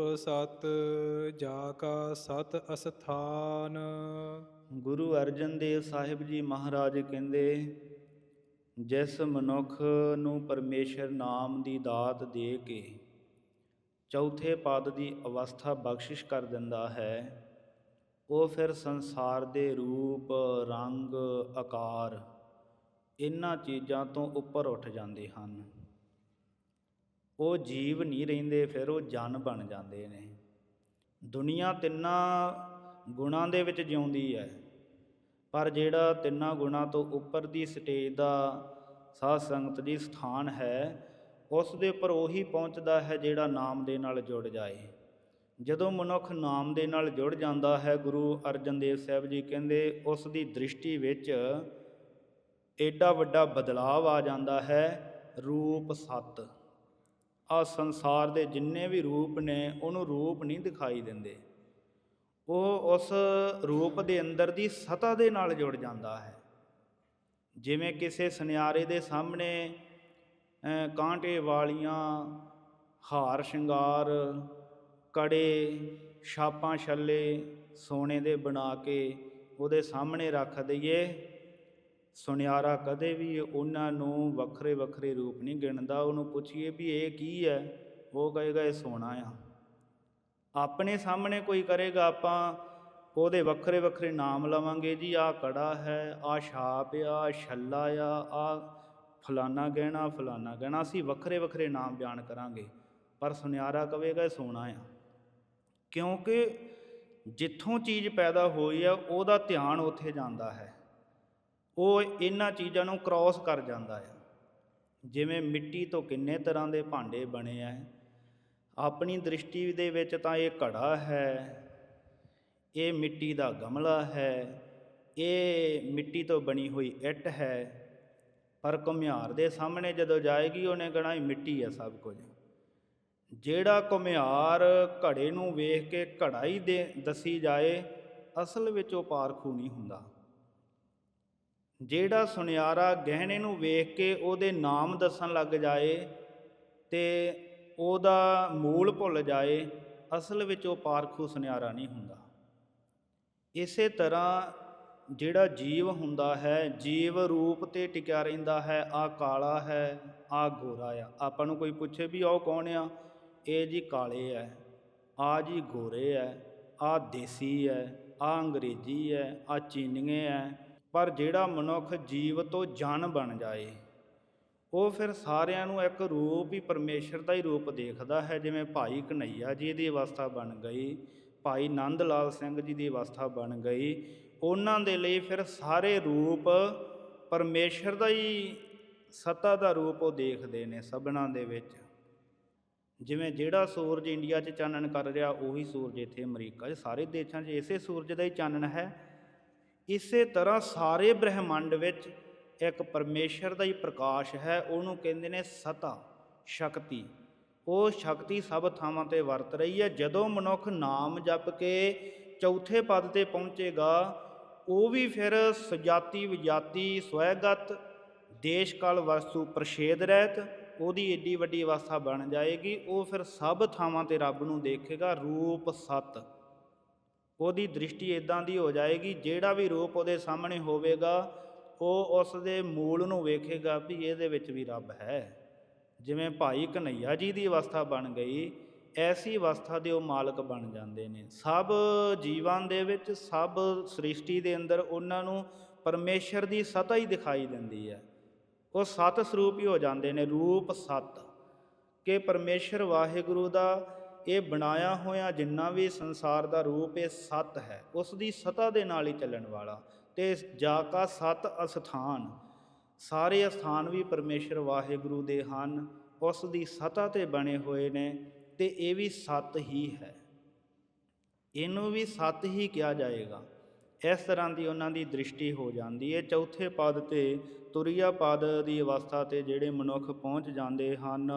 ਰੂਪ ਸਤ ਜਾ ਕਾ ਸਤ ਅਸਥਾਨ। ਗੁਰੂ ਅਰਜਨ ਦੇਵ ਸਾਹਿਬ ਜੀ ਮਹਾਰਾਜ ਕਹਿੰਦੇ, ਜਿਸ ਮਨੁੱਖ ਨੂੰ ਪਰਮੇਸ਼ਰ ਨਾਮ ਦੀ ਦਾਤ ਦੇ ਕੇ ਚੌਥੇ ਪਦ ਦੀ ਅਵਸਥਾ ਬਖਸ਼ਿਸ਼ ਕਰ ਦਿੰਦਾ ਹੈ, ਉਹ ਫਿਰ ਸੰਸਾਰ ਦੇ ਰੂਪ, ਰੰਗ, ਆਕਾਰ ਇਹਨਾਂ ਚੀਜ਼ਾਂ ਤੋਂ ਉੱਪਰ ਉੱਠ ਜਾਂਦੇ ਹਨ। ਉਹ ਜੀਵ ਨਹੀਂ ਰਹਿੰਦੇ, ਫਿਰ ਉਹ ਜਨ ਬਣ ਜਾਂਦੇ ਨੇ। ਦੁਨੀਆ ਤਿੰਨਾਂ ਗੁਣਾਂ ਦੇ ਵਿੱਚ ਜਿਉਂਦੀ ਹੈ, ਪਰ ਜਿਹੜਾ ਤਿੰਨਾਂ ਗੁਣਾਂ ਤੋਂ ਉੱਪਰ ਦੀ ਸਟੇਜ ਦਾ ਸਾਧ ਸੰਗਤ ਦੀ ਸਥਾਨ ਹੈ, ਉਸ ਦੇ ਉੱਪਰ ਉਹੀ ਪਹੁੰਚਦਾ ਹੈ ਜਿਹੜਾ ਨਾਮ ਦੇ ਨਾਲ ਜੁੜ ਜਾਏ। ਜਦੋਂ ਮਨੁੱਖ ਨਾਮ ਦੇ ਨਾਲ ਜੁੜ ਜਾਂਦਾ ਹੈ, ਗੁਰੂ ਅਰਜਨ ਦੇਵ ਸਾਹਿਬ ਜੀ ਕਹਿੰਦੇ, ਉਸ ਦੀ ਦ੍ਰਿਸ਼ਟੀ ਵਿੱਚ ਐਡਾ ਵੱਡਾ ਬਦਲਾਵ ਆ ਜਾਂਦਾ ਹੈ, ਰੂਪ ਸਤ। ਆ ਸੰਸਾਰ ਦੇ ਜਿੰਨੇ ਵੀ ਰੂਪ ਨੇ, ਉਹਨੂੰ ਰੂਪ ਨਹੀਂ ਦਿਖਾਈ ਦਿੰਦੇ। ਉਹ ਉਸ ਰੂਪ ਦੇ ਅੰਦਰ ਦੀ ਸਤਾ ਦੇ ਨਾਲ ਜੁੜ ਜਾਂਦਾ ਹੈ। ਜਿਵੇਂ ਕਿਸੇ ਸੁਨਿਆਰੇ ਦੇ ਸਾਹਮਣੇ ਕਾਂਟੇ ਵਾਲੀਆਂ ਹਾਰ ਸ਼ਿੰਗਾਰ, ਕੜੇ, ਛਾਪਾਂ ਛੱਲੇ ਸੋਨੇ ਦੇ ਬਣਾ ਕੇ ਉਹਦੇ ਸਾਹਮਣੇ ਰੱਖ ਦਈਏ ਸੁਨਿਆਰਾ ਕਦੇ ਵੀ ਉਹਨਾਂ ਨੂੰ ਵੱਖਰੇ ਵੱਖਰੇ ਰੂਪ ਨਹੀਂ ਗਿਣਦਾ, ਉਹਨੂੰ ਪੁੱਛੀਏ ਵੀ ਇਹ ਕੀ ਹੈ? ਉਹ ਕਹੇਗਾ, ਇਹ ਸੋਨਾ ਆ। ਆਪਣੇ ਸਾਹਮਣੇ ਕੋਈ ਕਰੇਗਾ, ਆਪਾਂ ਉਹਦੇ ਵੱਖਰੇ ਵੱਖਰੇ ਨਾਮ ਲਵਾਂਗੇ ਜੀ, ਆਹ ਕੜਾ ਹੈ, ਆਹ ਛਾਪ ਆ ਛੱਲਾ ਆ, ਆਹ ਫਲਾਨਾ ਗਹਿਣਾ ਫਲਾਨਾ ਗਹਿਣਾ, ਅਸੀਂ ਵੱਖਰੇ ਵੱਖਰੇ ਨਾਮ ਬਿਆਨ ਕਰਾਂਗੇ। ਪਰ ਸੁਨਿਆਰਾ ਕਵੇਗਾ, ਇਹ ਸੋਨਾ ਆ। ਕਿਉਂਕਿ ਜਿੱਥੋਂ ਚੀਜ਼ ਪੈਦਾ ਹੋਈ ਆ, ਉਹਦਾ ਧਿਆਨ ਉੱਥੇ ਜਾਂਦਾ ਹੈ। ਉਹ ਇਹਨਾਂ ਚੀਜ਼ਾਂ ਨੂੰ ਕ੍ਰਾਸ ਕਰ ਜਾਂਦਾ ਹੈ ਜਿਵੇਂ ਮਿੱਟੀ ਤੋਂ ਕਿੰਨੇ ਤਰ੍ਹਾਂ ਦੇ ਭਾਂਡੇ ਬਣੇ ਆ। ਆਪਣੀ ਦ੍ਰਿਸ਼ਟੀ ਦੇ ਵਿੱਚ ਤਾਂ ਇਹ ਘੜਾ ਹੈ, ਇਹ ਮਿੱਟੀ ਦਾ ਗਮਲਾ ਹੈ, ਇਹ ਮਿੱਟੀ ਤੋਂ ਬਣੀ ਹੋਈ ਇੱਟ ਹੈ। ਪਰ ਘੁਮਿਆਰ ਦੇ ਸਾਹਮਣੇ ਜਦੋਂ ਜਾਏਗੀ ਉਹਨੇ ਕਹਣਾ ਇਹ ਮਿੱਟੀ ਹੈ ਸਭ ਕੁਝ। ਜਿਹੜਾ ਘੁਮਿਆਰ ਘੜੇ ਨੂੰ ਵੇਖ ਕੇ ਘੜਾ ਹੀ ਦੇ ਦੱਸੀ ਜਾਏ, ਅਸਲ ਵਿੱਚ ਉਹ ਪਾਰਖੂ ਨਹੀਂ ਹੁੰਦਾ। ਜਿਹੜਾ ਸੁਨਿਆਰਾ ਗਹਿਣੇ ਨੂੰ ਵੇਖ ਕੇ ਉਹਦੇ ਨਾਮ ਦੱਸਣ ਲੱਗ ਜਾਏ ਤੇ ਉਹਦਾ ਮੂਲ ਭੁੱਲ ਜਾਏ, ਅਸਲ ਵਿੱਚ ਉਹ ਪਾਰਖੂ ਸੁਨਿਆਰਾ ਨਹੀਂ ਹੁੰਦਾ। ਇਸੇ ਤਰ੍ਹਾਂ ਜਿਹੜਾ ਜੀਵ ਹੁੰਦਾ ਹੈ, ਜੀਵ ਰੂਪ ਤੇ ਟਿਕਿਆ ਰਹਿੰਦਾ ਹੈ ਆ ਕਾਲਾ ਹੈ ਆ ਗੋਰਾ ਆ। ਆਪਾਂ ਨੂੰ ਕੋਈ ਪੁੱਛੇ ਵੀ ਉਹ ਕੌਣ ਆ? ਇਹ ਜੀ ਕਾਲੇ ਹੈ ਆ ਜੀ ਗੋਰੇ ਹੈ ਆ ਦੇਸੀ ਹੈ ਆ ਅੰਗਰੇਜ਼ੀ ਹੈ ਆ ਚੀਨੀਏ ਹੈ ਪਰ ਜਿਹੜਾ ਮਨੁੱਖ ਜੀਵ ਤੋਂ ਜਨ ਬਣ ਜਾਏ, ਉਹ ਫਿਰ ਸਾਰਿਆਂ ਨੂੰ ਇੱਕ ਰੂਪ ਹੀ ਪਰਮੇਸ਼ਰ ਦਾ ਹੀ ਰੂਪ ਦੇਖਦਾ ਹੈ, ਜਿਵੇਂ ਭਾਈ ਕਨਈਆ ਜੀ ਦੀ ਅਵਸਥਾ ਬਣ ਗਈ, ਭਾਈ ਨੰਦ ਲਾਲ ਸਿੰਘ ਜੀ ਦੀ ਅਵਸਥਾ ਬਣ ਗਈ, ਉਹਨਾਂ ਦੇ ਲਈ ਫਿਰ ਸਾਰੇ ਰੂਪ ਪਰਮੇਸ਼ਰ ਦਾ ਹੀ ਸੱਤਾ ਦਾ ਰੂਪ ਉਹ ਦੇਖਦੇ ਨੇ ਸਭਨਾਂ ਦੇ ਵਿੱਚ। ਜਿਵੇਂ ਜਿਹੜਾ ਸੂਰਜ ਇੰਡੀਆ 'ਚ ਚਾਨਣ ਕਰ ਰਿਹਾ, ਉਹੀ ਸੂਰਜ ਇੱਥੇ ਅਮਰੀਕਾ 'ਚ, ਸਾਰੇ ਦੇਸ਼ਾਂ 'ਚ ਇਸੇ ਸੂਰਜ ਦਾ ਹੀ ਚਾਨਣ ਹੈ। ਇਸੇ ਤਰ੍ਹਾਂ ਸਾਰੇ ਬ੍ਰਹਿਮੰਡ ਵਿੱਚ ਇੱਕ ਪਰਮੇਸ਼ਰ ਦਾ ਹੀ ਪ੍ਰਕਾਸ਼ ਹੈ, ਉਹਨੂੰ ਕਹਿੰਦੇ ਨੇ ਸਤਾ, ਸ਼ਕਤੀ। ਉਹ ਸ਼ਕਤੀ ਸਭ ਥਾਵਾਂ ਤੇ ਵਰਤ ਰਹੀ ਹੈ। ਜਦੋਂ ਮਨੁੱਖ ਨਾਮ ਜਪ ਕੇ ਚੌਥੇ ਪਦ ਤੇ ਪਹੁੰਚੇਗਾ, ਉਹ ਵੀ ਫਿਰ ਸੁਜਾਤੀ ਵਿਜਾਤੀ ਸਵੈਗਤ, ਦੇਸ਼ ਕਾਲ ਵਸਤੂ ਪ੍ਰਸ਼ੇਦ ਰਹਿਤ, ਉਹਦੀ ਏਡੀ ਵੱਡੀ ਅਵਸਥਾ ਬਣ ਜਾਏਗੀ। ਉਹ ਫਿਰ ਸਭ ਥਾਵਾਂ ਤੇ ਰੱਬ ਨੂੰ ਦੇਖੇਗਾ, ਰੂਪ ਸਤ। ਉਹਦੀ ਦ੍ਰਿਸ਼ਟੀ ਇਦਾਂ ਦੀ ਹੋ ਜਾਏਗੀ, ਜਿਹੜਾ ਵੀ ਰੂਪ ਉਹਦੇ ਸਾਹਮਣੇ ਹੋਵੇਗਾ, ਉਹ ਉਸ ਦੇ ਮੂਲ ਨੂੰ ਵੇਖੇਗਾ ਵੀ ਇਹਦੇ ਵਿੱਚ ਵੀ ਰੱਬ ਹੈ। ਜਿਵੇਂ ਭਾਈ ਕਨਈਆ ਜੀ ਦੀ ਅਵਸਥਾ ਬਣ ਗਈ, ਐਸੀ ਅਵਸਥਾ ਦੇ ਉਹ ਮਾਲਕ ਬਣ ਜਾਂਦੇ ਨੇ। ਸਭ ਜੀਵਾਂ ਦੇ ਵਿੱਚ, ਸਭ ਸ੍ਰਿਸ਼ਟੀ ਦੇ ਅੰਦਰ ਉਹਨਾਂ ਨੂੰ ਪਰਮੇਸ਼ਰ ਦੀ ਸਤਾ ਹੀ ਦਿਖਾਈ ਦਿੰਦੀ ਹੈ। ਉਹ ਸਤ ਸਰੂਪ ਹੀ ਹੋ ਜਾਂਦੇ ਨੇ। ਰੂਪ ਸਤ, ਕਿ ਪਰਮੇਸ਼ਰ ਵਾਹਿਗੁਰੂ ਦਾ ਇਹ ਬਣਾਇਆ ਹੋਇਆ ਜਿੰਨਾ ਵੀ ਸੰਸਾਰ ਦਾ ਰੂਪ ਇਹ ਸਤ ਹੈ ਉਸ ਦੀ ਸਤਾ ਦੇ ਨਾਲ ਹੀ ਚੱਲਣ ਵਾਲਾ ਤੇ ਜਾ ਕਾ ਸਤ ਅਸਥਾਨ। ਸਾਰੇ ਅਸਥਾਨ ਵੀ ਪਰਮੇਸ਼ਰ ਵਾਹਿਗੁਰੂ ਦੇ ਹਨ ਉਸ ਦੀ ਸਤਾ ਤੇ ਬਣੇ ਹੋਏ ਨੇ ਤੇ ਇਹ ਵੀ ਸਤ ਹੀ ਹੈ। ਇਹਨੂੰ ਵੀ ਸਤ ਹੀ ਕਿਹਾ ਜਾਏਗਾ। ਇਸ ਤਰ੍ਹਾਂ ਦੀ ਉਹਨਾਂ ਦੀ ਦ੍ਰਿਸ਼ਟੀ ਹੋ ਜਾਂਦੀ ਹੈ। ਚੌਥੇ ਪਦ ਤੇ ਤੁਰੀਆ ਪਦ ਦੀ ਅਵਸਥਾ ਤੇ ਜਿਹੜੇ ਮਨੁੱਖ ਪਹੁੰਚ ਜਾਂਦੇ ਹਨ।